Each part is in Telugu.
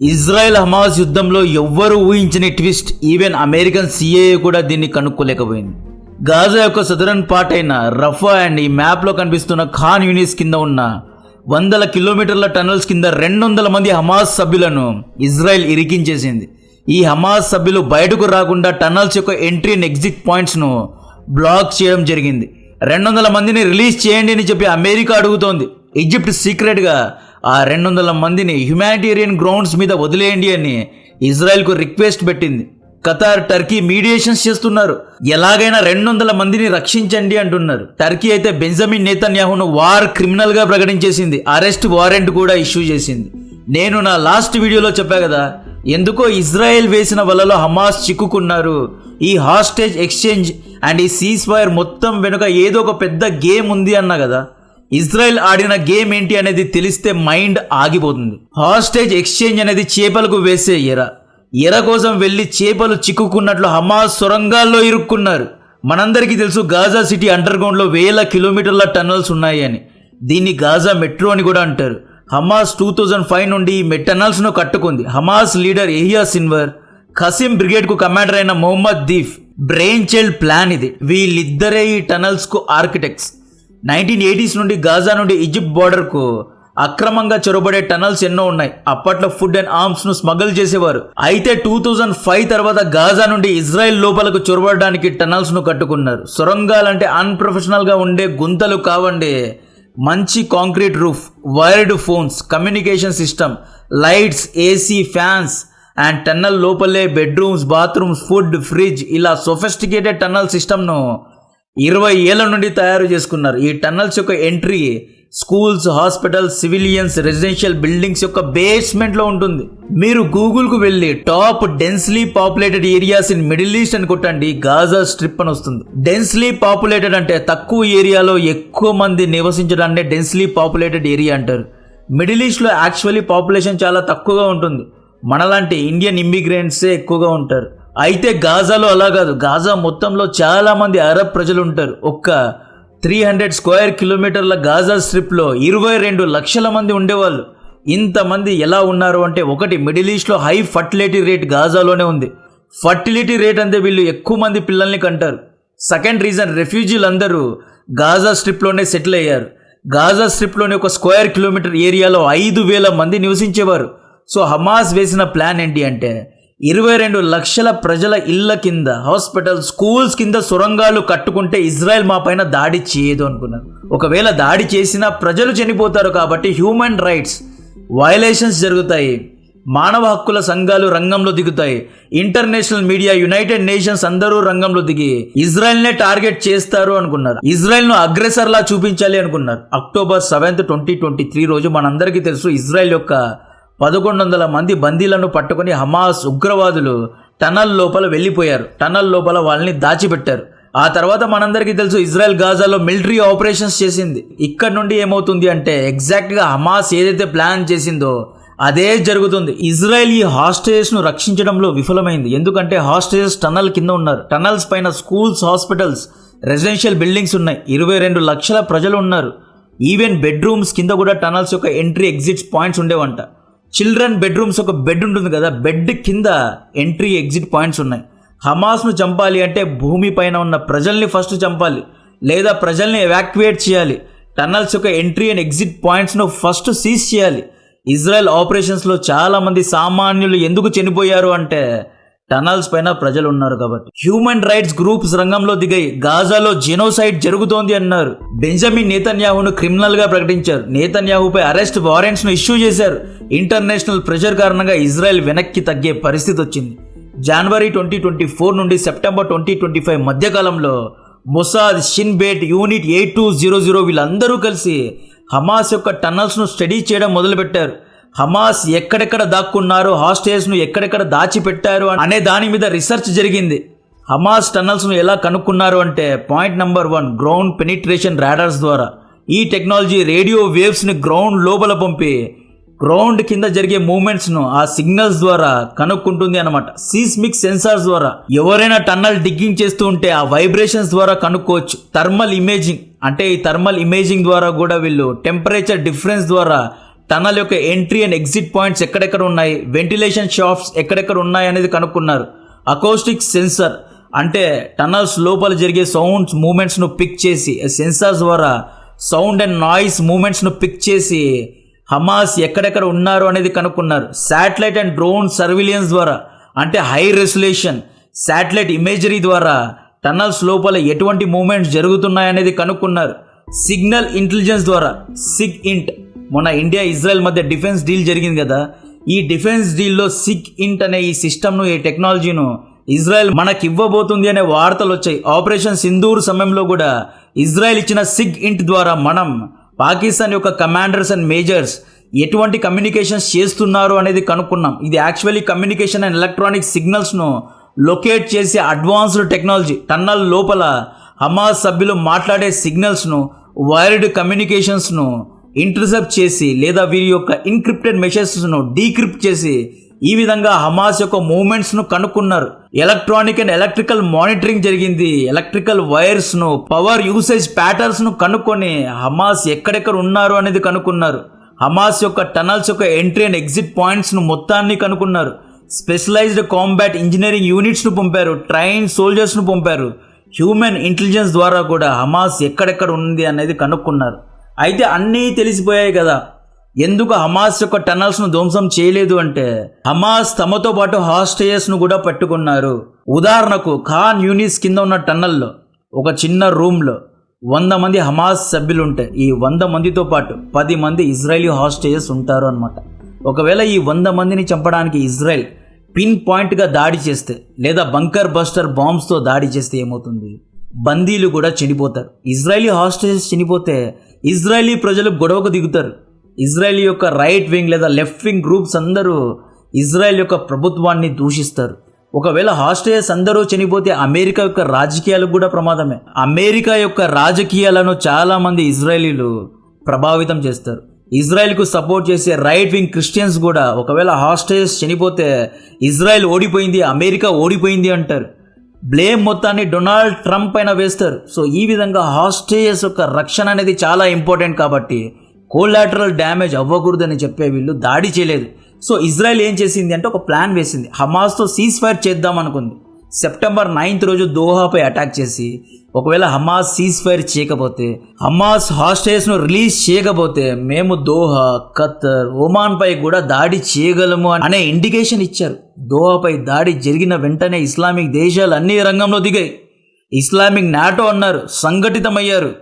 ఇజ్రాయెల్ హమాస్ యుద్ధంలో ఎవ్వరూ ఊహించని ట్విస్ట్. ఈవెన్ అమెరికన్ సిఏఏ కూడా దీన్ని కనుక్కోలేకపోయింది. గాజా యొక్క సదరన్ పార్ట్ అయిన రఫా అండ్ ఈ మ్యాప్లో కనిపిస్తున్న ఖాన్ యూనిస్ కింద ఉన్న వందల కిలోమీటర్ల టనల్స్ కింద రెండు వందల మంది హమాస్ సభ్యులను ఇజ్రాయెల్ ఇరికించేసింది. ఈ హమాస్ సభ్యులు బయటకు రాకుండా టనల్స్ యొక్క ఎంట్రీ అండ్ ఎగ్జిట్ పాయింట్స్ను బ్లాక్ చేయడం జరిగింది. రెండు వందల మందిని రిలీజ్ చేయండి అని చెప్పి అమెరికా అడుగుతోంది. ఈజిప్ట్ సీక్రెట్గా ఆ రెండు వందల మందిని హ్యుమానిటేరియన్ గ్రౌండ్స్ మీద వదిలేయండి అని ఇజ్రాయెల్కు రిక్వెస్ట్ పెట్టింది. ఖతార్ టర్కీ మీడియేషన్స్ చేస్తున్నారు. ఎలాగైనా రెండు వందల మందిని రక్షించండి అంటున్నారు. టర్కీ అయితే బెంజమిన్ నేతన్యాహును వార్ క్రిమినల్గా ప్రకటించేసింది. అరెస్ట్ వారెంట్ కూడా ఇష్యూ చేసింది. నేను నా లాస్ట్ వీడియోలో చెప్పా కదా ఎందుకో ఇజ్రాయెల్ వేసిన వలలో హమాస్ చిక్కుకున్నారు. ఈ హాస్టేజ్ ఎక్స్చేంజ్ అండ్ ఈ సీజ్ ఫైర్ మొత్తం వెనుక ఏదో ఒక పెద్ద గేమ్ ఉంది అన్నా కదా ఇజ్రాయెల్ ఆడిన గేమ్ ఏంటి అనేది తెలిస్తే మైండ్ ఆగిపోతుంది. హాస్టేజ్ ఎక్స్చేంజ్ అనేది చేపలకు వేసే ఎర. ఎర కోసం వెళ్ళి చేపలు చిక్కుకున్నట్లు హమాస్ సొరంగాల్లో ఇరుక్కున్నారు. మనందరికీ తెలుసు గాజా సిటీ అండర్ గ్రౌండ్లో వేల కిలోమీటర్ల టన్నల్స్ ఉన్నాయి అని దీన్ని గాజా మెట్రో అని కూడా అంటారు. హమాస్ టూ థౌజండ్ ఫైవ్ నుండి ఈ మె- ను కట్టుకుంది. Hamas leader Yahya Sinwar Qassam బ్రిగేడ్కు commander అయిన Mohammed Deif. Brain child plan ఇది. వీళ్ళిద్దరే ఈ టనల్స్కు ఆర్కిటెక్ట్స్. నైన్టీన్ ఎయిటీస్ నుండి గాజా నుండి ఈజిప్ట్ బోర్డర్కు అక్రమంగా చొరబడే టనల్స్ ఎన్నో ఉన్నాయి. అప్పట్లో ఫుడ్ అండ్ ఆర్మ్స్ను స్మగల్ చేసేవారు. అయితే టూ థౌజండ్ ఫైవ్ తర్వాత గాజా నుండి ఇజ్రాయెల్ లోపలకు చొరబడడానికి టనల్స్ను కట్టుకున్నారు. సొరంగాలంటే అన్ప్రొఫెషనల్గా ఉండే గుంతలు కావండి. మంచి concrete roof wired phones communication system lights AC fans and tunnel లోపలే బెడ్రూమ్స్ బాత్రూమ్స్ ఫుడ్ ఫ్రిడ్జ్ ఇలా సొఫెస్టికేటెడ్ టన్నల్ సిస్టమ్ను ఇరవై ఏళ్ళ నుండి తయారు చేసుకున్నారు. ఈ టన్నల్స్ యొక్క entry schools hospitals civilians residential buildings యొక్క బేస్మెంట్లో ఉంటుంది. మీరు గూగుల్కు వెళ్ళి top densely populated areas in Middle East అని కొట్టండి గాజా స్ట్రిప్ అని వస్తుంది. డెన్స్లీ పాపులేటెడ్ అంటే తక్కువ ఏరియాలో ఎక్కువ మంది నివసించడాన్ని డెన్స్లీ పాపులేటెడ్ ఏరియా అంటారు. మిడిల్ ఈస్ట్లో యాక్చువల్లీ పాపులేషన్ చాలా తక్కువగా ఉంటుంది. మనలాంటి ఇండియన్ ఇమ్మిగ్రెంట్సే ఎక్కువగా ఉంటారు. అయితే గాజాలో అలా కాదు. గాజా మొత్తంలో చాలా మంది అరబ్ ప్రజలు ఉంటారు. ఒక్క త్రీ హండ్రెడ్ స్క్వేర్ కిలోమీటర్ల గాజా స్ట్రిప్లో ఇరవై రెండు లక్షల మంది ఉండేవాళ్ళు. ఇంతమంది ఎలా ఉన్నారు అంటే ఒకటి మిడిల్ ఈస్ట్లో హై ఫర్టిలిటీ రేట్ గాజాలోనే ఉంది. ఫర్టిలిటీ రేట్ అంటే వీళ్ళు ఎక్కువ మంది పిల్లల్ని కంటారు. సెకండ్ రీజన్ రెఫ్యూజీలు అందరూ గాజా స్ట్రిప్లోనే సెటిల్ అయ్యారు. గాజా స్ట్రిప్లోని ఒక స్క్వేర్ కిలోమీటర్ ఏరియాలో ఐదు వేల మంది నివసించేవారు. సో హమాస్ వేసిన ప్లాన్ ఏంటి అంటే ఇరవై రెండు లక్షల ప్రజల ఇళ్ళ కింద హాస్పిటల్ స్కూల్స్ కింద సొరంగాలు కట్టుకుంటే ఇజ్రాయెల్ మా పైన దాడి చేయదు అనుకున్నారు. ఒకవేళ దాడి చేసినా ప్రజలు చనిపోతారు కాబట్టి హ్యూమన్ రైట్స్ వయలేషన్స్ జరుగుతాయి. మానవ హక్కుల సంఘాలు రంగంలో దిగుతాయి. ఇంటర్నేషనల్ మీడియా యునైటెడ్ నేషన్స్ అందరూ రంగంలో దిగి ఇజ్రాయెల్ నే టార్గెట్ చేస్తారు అనుకున్నారు. ఇజ్రాయెల్ను చూపించాలి అనుకున్నారు. October seventh twenty twenty three రోజు మనందరికీ తెలుసు ఇజ్రాయెల్ యొక్క పదకొండు వందల మంది బందీలను పట్టుకుని హమాస్ ఉగ్రవాదులు టనల్ లోపల వెళ్ళిపోయారు. టనల్ లోపల వాళ్ళని దాచిపెట్టారు. ఆ తర్వాత మనందరికీ తెలుసు ఇజ్రాయెల్ గాజాలో మిలిటరీ ఆపరేషన్స్ చేసింది. ఇక్కడ నుండి ఏమవుతుంది అంటే ఎగ్జాక్ట్గా హమాస్ ఏదైతే ప్లాన్ చేసిందో అదే జరుగుతుంది. ఇజ్రాయెల్ ఈ హాస్టేజెస్ను రక్షించడంలో విఫలమైంది. ఎందుకంటే హాస్టేజెస్ టనల్ కింద ఉన్నారు. టనల్స్ పైన స్కూల్స్ హాస్పిటల్స్ రెసిడెన్షియల్ బిల్డింగ్స్ ఉన్నాయి. ఇరవై రెండు లక్షల ప్రజలు ఉన్నారు. ఈవెన్ బెడ్రూమ్స్ కింద కూడా టనల్స్ యొక్క ఎంట్రీ ఎగ్జిట్ పాయింట్స్ ఉండేవంట. చిల్డ్రన్ బెడ్రూమ్స్ ఒక బెడ్ ఉంటుంది కదా బెడ్ కింద ఎంట్రీ ఎగ్జిట్ పాయింట్స్ ఉన్నాయి. హమాస్ను చంపాలి అంటే భూమి పైన ఉన్న ప్రజల్ని ఫస్ట్ చంపాలి లేదా ప్రజల్ని ఎవాక్యుయేట్ చేయాలి. టన్నల్స్ యొక్క ఎంట్రీ అండ్ ఎగ్జిట్ పాయింట్స్ను ఫస్ట్ సీజ్ చేయాలి. ఇజ్రాయెల్ ఆపరేషన్స్లో చాలామంది సామాన్యులు ఎందుకు చనిపోయారు అంటే టనల్స్ పైన ప్రజలు ఉన్నారు కాబట్టి. హ్యూమన్ రైట్స్ గ్రూప్స్ రంగంలో దిగాయి. గాజాలో జెనోసైడ్ జరుగుతోంది అన్నారు. బెంజమిన్ నేతన్యాహును క్రిమినల్గా ప్రకటించారు. నేతన్యాహుపై అరెస్ట్ వారెంట్స్ను ఇష్యూ చేశారు. ఇంటర్నేషనల్ ప్రెషర్ కారణంగా ఇజ్రాయెల్ వెనక్కి తగ్గే పరిస్థితి వచ్చింది. జనవరి ట్వంటీ ట్వంటీ ఫోర్ నుండి సెప్టెంబర్ ట్వంటీ ట్వంటీ ఫైవ్ మధ్యకాలంలో Mossad Shin Bet unit eight two zero zero వీళ్ళందరూ కలిసి హమాస్ యొక్క టన్నల్స్ను స్టడీ చేయడం మొదలుపెట్టారు. హమాస్ ఎక్కడెక్కడ దాక్కున్నారు హాస్టేజ్ను ఎక్కడెక్కడ దాచిపెట్టారు అనే దాని మీద రీసెర్చ్ జరిగింది. హమాస్ టన్నల్స్ను ఎలా కనుక్కున్నారు అంటే point number one ground penetration radars ద్వారా. ఈ టెక్నాలజీ రేడియో వేవ్స్ని గ్రౌండ్ లోపల పంపి గ్రౌండ్ కింద జరిగే మూమెంట్స్ను ఆ సిగ్నల్స్ ద్వారా కనుక్కుంటుంది అనమాట సీస్మిక్ సెన్సార్స్ ద్వారా. ఎవరైనా టన్నల్ డిగ్గింగ్ చేస్తూ ఉంటే ఆ వైబ్రేషన్స్ ద్వారా కనుక్కోవచ్చు. థర్మల్ ఇమేజింగ్ అంటే ఈ థర్మల్ ఇమేజింగ్ ద్వారా కూడా వీళ్ళు టెంపరేచర్ డిఫరెన్స్ ద్వారా టనల్ యొక్క ఎంట్రీ అండ్ ఎగ్జిట్ పాయింట్స్ ఎక్కడెక్కడ ఉన్నాయి? వెంటిలేషన్ షాప్స్ ఎక్కడెక్కడ ఉన్నాయి అనేది కనుక్కున్నారు. అకోస్టిక్ సెన్సర్ అంటే టనల్స్ లోపల జరిగే సౌండ్స్ మూమెంట్స్ను పిక్ చేసి సెన్సార్స్ ద్వారా సౌండ్ అండ్ నాయిస్ మూమెంట్స్ను పిక్ చేసి హమాస్ ఎక్కడెక్కడ ఉన్నారు అనేది కనుక్కున్నారు. శాటిలైట్ అండ్ డ్రోన్ సర్విలియన్స్ ద్వారా అంటే హై రెసల్యూషన్ శాటిలైట్ ఇమేజరీ ద్వారా టనల్స్ లోపల ఎటువంటి మూమెంట్స్ జరుగుతున్నాయనేది కనుక్కున్నారు. సిగ్నల్ ఇంటెలిజెన్స్ ద్వారా సిగ్ ఇంట్ మొన్న ఇండియా ఇజ్రాయెల్ మధ్య డిఫెన్స్ డీల్ జరిగింది కదా. ఈ డిఫెన్స్ డీల్లో సిగ్ ఇంట్ అనే ఈ సిస్టమ్ను ఈ టెక్నాలజీను ఇజ్రాయెల్ మనకి ఇవ్వబోతుంది అనే వార్తలు వచ్చాయి ఆపరేషన్ సింధూర్ సమయంలో కూడా ఇజ్రాయెల్ ఇచ్చిన సిగ్ ఇంట్ ద్వారా మనం పాకిస్తాన్ యొక్క కమాండర్స్ అండ్ మేజర్స్ ఎటువంటి కమ్యూనికేషన్స్ చేస్తున్నారు అనేది కనుక్కున్నాం. ఇది యాక్చువల్లీ కమ్యూనికేషన్ అండ్ ఎలక్ట్రానిక్ సిగ్నల్స్ను లొకేట్ చేసే అడ్వాన్స్డ్ టెక్నాలజీ. టన్నల్ లోపల హమాస్ సభ్యులు మాట్లాడే సిగ్నల్స్ను వైర్డ్ కమ్యూనికేషన్స్ను ఇంటర్సెప్ట్ చేసి లేదా వీరి యొక్క ఇన్క్రిప్టెడ్ మెసేజెస్ను డీక్రిప్ట్ చేసి ఈ విధంగా హమాస్ యొక్క మూమెంట్స్ను కనుక్కున్నారు. ఎలక్ట్రానిక్ అండ్ ఎలక్ట్రికల్ మానిటరింగ్ జరిగింది. ఎలక్ట్రికల్ వైర్స్ను పవర్ యూసేజ్ ప్యాటర్న్స్ను కనుక్కొని హమాస్ ఎక్కడెక్కడ ఉన్నారు అనేది కనుక్కున్నారు. హమాస్ యొక్క టనల్స్ యొక్క ఎంట్రీ అండ్ ఎగ్జిట్ పాయింట్స్ను మొత్తాన్ని కనుక్కున్నారు. స్పెషలైజ్డ్ కాంబాట్ ఇంజనీరింగ్ యూనిట్స్ను పంపారు. ట్రైన్ సోల్జర్స్ను పంపారు. హ్యూమన్ ఇంటెలిజెన్స్ ద్వారా కూడా హమాస్ ఎక్కడెక్కడ ఉంది అనేది కనుక్కున్నారు. అయితే అన్నీ తెలిసిపోయాయి కదా. ఎందుకు హమాస్ యొక్క టనల్స్ను ధ్వంసం చేయలేదు అంటే హమాస్ తమతో పాటు హాస్టయర్స్ను కూడా పట్టుకున్నారు. ఉదాహరణకు ఖాన్ యూనిస్ కింద ఉన్న టన్నల్లో ఒక చిన్న రూమ్లో వంద మంది హమాస్ సభ్యులు ఉంటే ఈ వంద మందితో పాటు పది మంది ఇజ్రాయలీ హాస్టేజెస్ ఉంటారు అనమాట ఒకవేళ ఈ వంద మందిని చంపడానికి ఇజ్రాయెల్ పిన్ పాయింట్గా దాడి చేస్తే లేదా బంకర్ బస్టర్ బాంబ్స్తో దాడి చేస్తే ఏమవుతుంది? బందీలు కూడా చనిపోతారు ఇజ్రాయలీ హాస్టేజెస్ చనిపోతే ఇజ్రాయలీ ప్రజలు గొడవకు దిగుతారు. ఇజ్రాయెల్ యొక్క రైట్ వింగ్ లేదా లెఫ్ట్ వింగ్ గ్రూప్స్ అందరూ ఇజ్రాయెల్ యొక్క ప్రభుత్వాన్ని దూషిస్తారు. ఒకవేళ హాస్టేజెస్ అందరూ చనిపోతే అమెరికా యొక్క రాజకీయాలకు కూడా ప్రమాదమే. అమెరికా యొక్క రాజకీయాలను చాలామంది ఇజ్రాయలీలు ప్రభావితం చేస్తారు. ఇజ్రాయెల్కు సపోర్ట్ చేసే రైట్ వింగ్ క్రిస్టియన్స్ కూడా ఒకవేళ హాస్టేజెస్ చనిపోతే ఇజ్రాయెల్ ఓడిపోయింది అమెరికా ఓడిపోయింది అంటారు. బ్లేమ్ మొత్తాన్ని డొనాల్డ్ ట్రంప్ పైన వేస్తారు. సో ఈ విధంగా హాస్టేజెస్ యొక్క రక్షణ అనేది చాలా ఇంపార్టెంట్ కాబట్టి కోలాటరల్ డ్యామేజ్ అవ్వకూడదని చెప్పే వీళ్ళు దాడి చేయలేదు. సో ఇజ్రాయెల్ ఏం చేసింది అంటే ఒక ప్లాన్ వేసింది. హమాస్తో సీజ్ ఫైర్ చేద్దాం అనుకుంది. సెప్టెంబర్ నైన్త్ రోజు దోహాపై అటాక్ చేసి ఒకవేళ హమాస్ సీజ్ ఫైర్ చేయకపోతే హమాస్ హాస్టేజ్ను రిలీజ్ చేయకపోతే మేము దోహా ఖత్తర్ ఒమాన్ పై కూడా దాడి చేయగలము అనే ఇండికేషన్ ఇచ్చారు. దోహాపై దాడి జరిగిన వెంటనే ఇస్లామిక్ దేశాలు అన్ని రంగంలో దిగాయి. ఇస్లామిక్ నాటో అన్నారు సంఘటితమయ్యారు.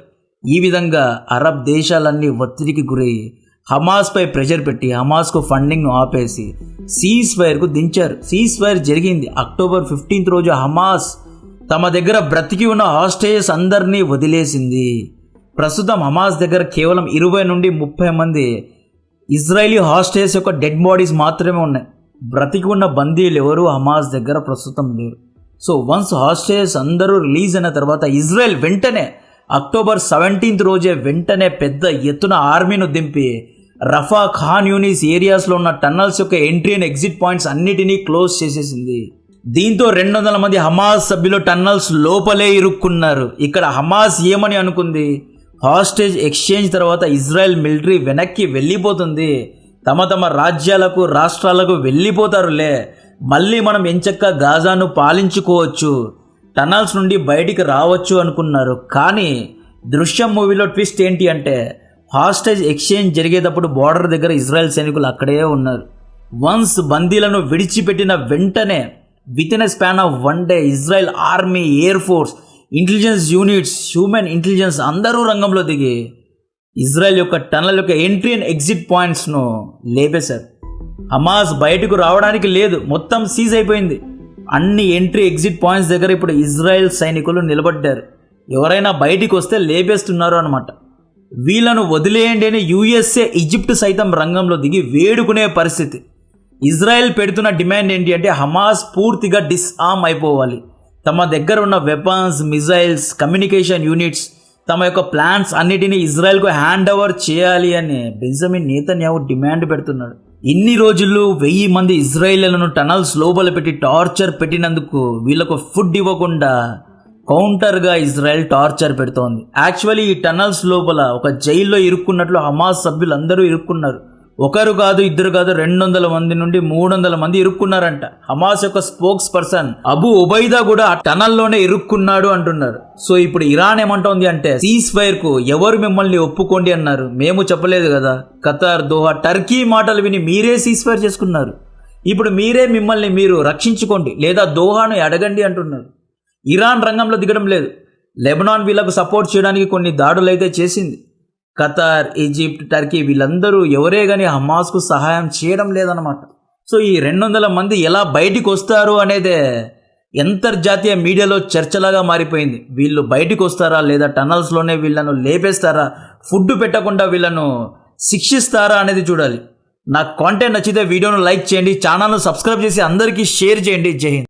ఈ విధంగా అరబ్ దేశాలన్నీ ఒత్తిడికి గురై హమాస్పై ప్రెషర్ పెట్టి హమాస్కు ఫండింగ్ ఆపేసి సీజ్ ఫైర్కు దించారు. సీజ్ ఫైర్ జరిగింది. అక్టోబర్ ఫిఫ్టీన్త్ రోజు హమాస్ తమ దగ్గర బ్రతికి ఉన్న హాస్టేజెస్ అందరినీ వదిలేసింది. ప్రస్తుతం హమాస్ దగ్గర కేవలం ఇరవై నుండి ముప్పై మంది ఇజ్రాయలీ హాస్టేజెస్ యొక్క డెడ్ బాడీస్ మాత్రమే ఉన్నాయి. బ్రతికి ఉన్న బందీలు ఎవరు? హమాస్ దగ్గర ప్రస్తుతం లేరు. సో వన్స్ హాస్టేజెస్ అందరూ రిలీజ్ అయిన తర్వాత ఇజ్రాయెల్ వెంటనే అక్టోబర్ సెవెంటీన్త్ రోజే వెంటనే పెద్ద ఎత్తున ఆర్మీను దింపి రఫా ఖాన్ యూనిస్ ఏరియాస్లో ఉన్న టన్నల్స్ యొక్క ఎంట్రీ అండ్ ఎగ్జిట్ పాయింట్స్ అన్నిటినీ క్లోజ్ చేసేసింది. దీంతో రెండు వందల మంది హమాస్ సభ్యులు టన్నల్స్ లోపలే ఇరుక్కున్నారు. ఇక్కడ హమాస్ ఏమని అనుకుంది? హాస్టేజ్ ఎక్స్చేంజ్ తర్వాత ఇజ్రాయెల్ మిలిటరీ వెనక్కి వెళ్ళిపోతుంది. తమ తమ రాజ్యాలకు రాష్ట్రాలకు వెళ్ళిపోతారులే. మళ్ళీ మనం ఎంచక్క గాజాను పాలించుకోవచ్చు. టనల్స్ నుండి బయటికి రావచ్చు అనుకున్నారు. కానీ దృశ్యం మూవీలో ట్విస్ట్ ఏంటి అంటే హాస్టేజ్ ఎక్స్చేంజ్ జరిగేటప్పుడు బార్డర్ దగ్గర ఇజ్రాయెల్ సైనికులు అక్కడే ఉన్నారు. వన్స్ బందీలను విడిచిపెట్టిన వెంటనే within a span of one day Israel army air force intelligence units human intelligence అందరూ రంగంలో దిగి ఇజ్రాయెల్ యొక్క టనల్ యొక్క ఎంట్రీ అండ్ ఎగ్జిట్ పాయింట్స్ను లేపేశారు. హమాస్ బయటకు రావడానికి లేదు. మొత్తం సీజ్ అయిపోయింది. అన్ని ఎంట్రీ ఎగ్జిట్ పాయింట్స్ దగ్గర ఇప్పుడు ఇజ్రాయెల్ సైనికులు నిలబడ్డారు. ఎవరైనా బయటికి వస్తే లేపేస్తున్నారు అనమాట వీళ్ళను వదిలేయండి అని యూఎస్ఏ ఈజిప్ట్ సైతం రంగంలో దిగి వేడుకునే పరిస్థితి. ఇజ్రాయెల్ పెడుతున్న డిమాండ్ ఏంటి అంటే హమాస్ పూర్తిగా డిస్ఆర్మ్ అయిపోవాలి. తమ దగ్గర ఉన్న వెపన్స్ మిజైల్స్ కమ్యూనికేషన్ యూనిట్స్ తమ యొక్క ప్లాన్స్ అన్నిటినీ ఇజ్రాయెల్కు హ్యాండ్ ఓవర్ చేయాలి అని బెంజమిన్ నేతన్యాహు డిమాండ్ పెడుతున్నాడు. ఇన్ని రోజుల్లో వెయ్యి మంది ఇజ్రాయిలను టనల్స్ లోపల పెట్టి టార్చర్ పెట్టినందుకు వీళ్ళకు ఫుడ్ ఇవ్వకుండా కౌంటర్గా ఇజ్రాయెల్ టార్చర్ పెడుతోంది. యాక్చువల్లీ ఈ టనల్స్ లోపల ఒక జైల్లో ఇరుక్కున్నట్లు హమాస్ సభ్యులందరూ ఇరుక్కున్నారు. ఒకరు కాదు ఇద్దరు కాదు రెండు వందల మంది నుండి మూడు వందల మంది ఇరుక్కున్నారంట. హమాస్ యొక్క స్పోక్స్ పర్సన్ అబు ఉబైదా కూడా టనల్లోనే ఇరుక్కున్నాడు అంటున్నారు. సో ఇప్పుడు ఇరాన్ ఏమంటోంది అంటే సీజ్ ఫైర్కు ఎవరు మిమ్మల్ని ఒప్పుకోండి అన్నారు. మేము చెప్పలేదు కదా. ఖతార్ దోహా టర్కీ మాటలు విని మీరే సీజ్ ఫైర్ చేసుకున్నారు. ఇప్పుడు మీరే మిమ్మల్ని మీరు రక్షించుకోండి లేదా దోహాను అడగండి అంటున్నారు. ఇరాన్ రంగంలో దిగడం లేదు. లెబనాన్ వీళ్ళకు సపోర్ట్ చేయడానికి కొన్ని దాడులు అయితే చేసింది. ఖతార్ ఈజిప్ట్ టర్కీ వీళ్ళందరూ ఎవరే కానీ హమాస్కు సహాయం చేయడం లేదన్నమాట. సో ఈ రెండు వందల మంది ఎలా బయటికి వస్తారు అనేదే అంతర్జాతీయ మీడియాలో చర్చలాగా మారిపోయింది. వీళ్ళు బయటికి వస్తారా లేదా టనల్స్లోనే వీళ్ళను లేపేస్తారా? ఫుడ్ పెట్టకుండా వీళ్ళను శిక్షిస్తారా అనేది చూడాలి. నా కాంటెంట్ నచ్చితే వీడియోను లైక్ చేయండి ఛానల్ను సబ్స్క్రైబ్ చేసి అందరికీ షేర్ చేయండి. జై హింద్.